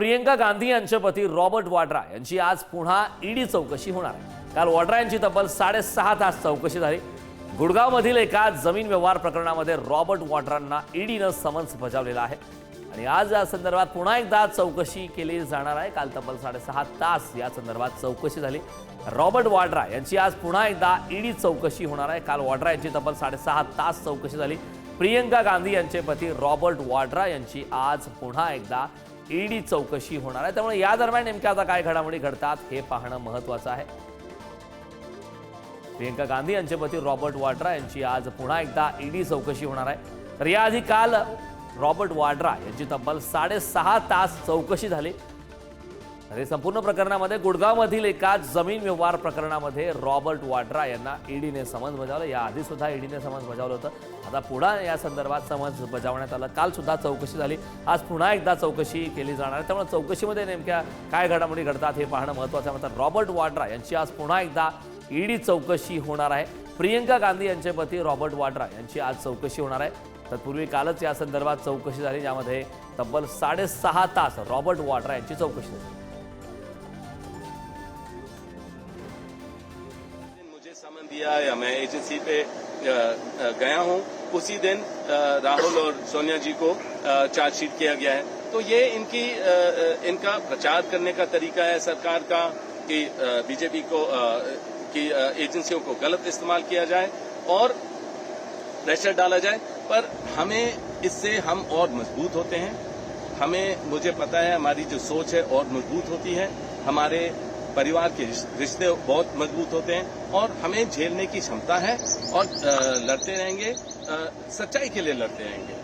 प्रियंका गांधी यांचे पती रॉबर्ट वाड्रा यांची आज पुन्हा ईडी चौकशी होणार आहे. काल वाड्रा यांची तब्बल साडेसहा तास चौकशी झाली. गुडगावमधील एका जमीन व्यवहार प्रकरणामध्ये रॉबर्ट वाड्रांना ईडीनं समन्स बजावलेला आहे. आणि आज या संदर्भात पुन्हा एकदा चौकशी केली जाणार आहे. काल तब्बल साडेसहा तास या संदर्भात चौकशी झाली. रॉबर्ट वाड्रा यांची आज पुन्हा एकदा ईडी चौकशी होणार आहे. काल वाड्रा यांची तब्बल साडेसहा तास चौकशी झाली. प्रियंका गांधी यांचे पती रॉबर्ट वाड्रा यांची आज पुन्हा एकदा ईडी चौकशी होणार आहे. त्यामुळे या दरम्यान नेमक्या आता काय घडामोडी घडतात हे पाहणं महत्वाचं आहे. प्रियंका गांधी यांचे पती रॉबर्ट वाड्रा यांची आज पुन्हा एकदा ईडी चौकशी होणार आहे. तर याआधी काल रॉबर्ट वाड्रा यांची तब्बल साडेसहा तास चौकशी झाली. हे संपूर्ण प्रकरणामध्ये गुडगावमधील एका जमीन व्यवहार प्रकरणामध्ये रॉबर्ट वाड्रा यांना ईडीने समन्स बजावलं. याआधी सुद्धा ईडीने समन्स बजावलं होतं. आता पुन्हा या संदर्भात समन्स बजावण्यात आलं. काल सुद्धा चौकशी झाली. आज पुन्हा एकदा चौकशी केली जाणार आहे. त्यामुळे चौकशीमध्ये नेमक्या काय घडामोडी घडतात हे पाहणं महत्त्वाचं आहे. मात्र रॉबर्ट वाड्रा यांची आज पुन्हा एकदा ईडी चौकशी होणार आहे. प्रियंका गांधी यांचे पती रॉबर्ट वाड्रा यांची आज चौकशी होणार आहे. तत्पूर्वी कालच या संदर्भात चौकशी झाली ज्यामध्ये तब्बल साडेसहा तास रॉबर्ट वाड्रा यांची चौकशी झाली. समन दिया या मैं एजेंसी पे गया हूँ, उसी दिन राहुल और सोनिया जी को चार्जशीट किया गया है। तो ये इनकी इनका प्रचार करने का तरीका है सरकार का, कि बीजेपी को की एजेंसियों को गलत इस्तेमाल किया जाए और प्रेशर डाला जाए। पर हमें इससे हम और मज़बूत होते हैं। हमें, मुझे पता है, हमारी जो सोच है और मज़बूत होती है। हमारे परिवार के रिश्ते बहुत मजबूत होते हैं और हमें झेलने की क्षमता है और लड़ते रहेंगे सच्चाई के लिए लड़ते रहेंगे।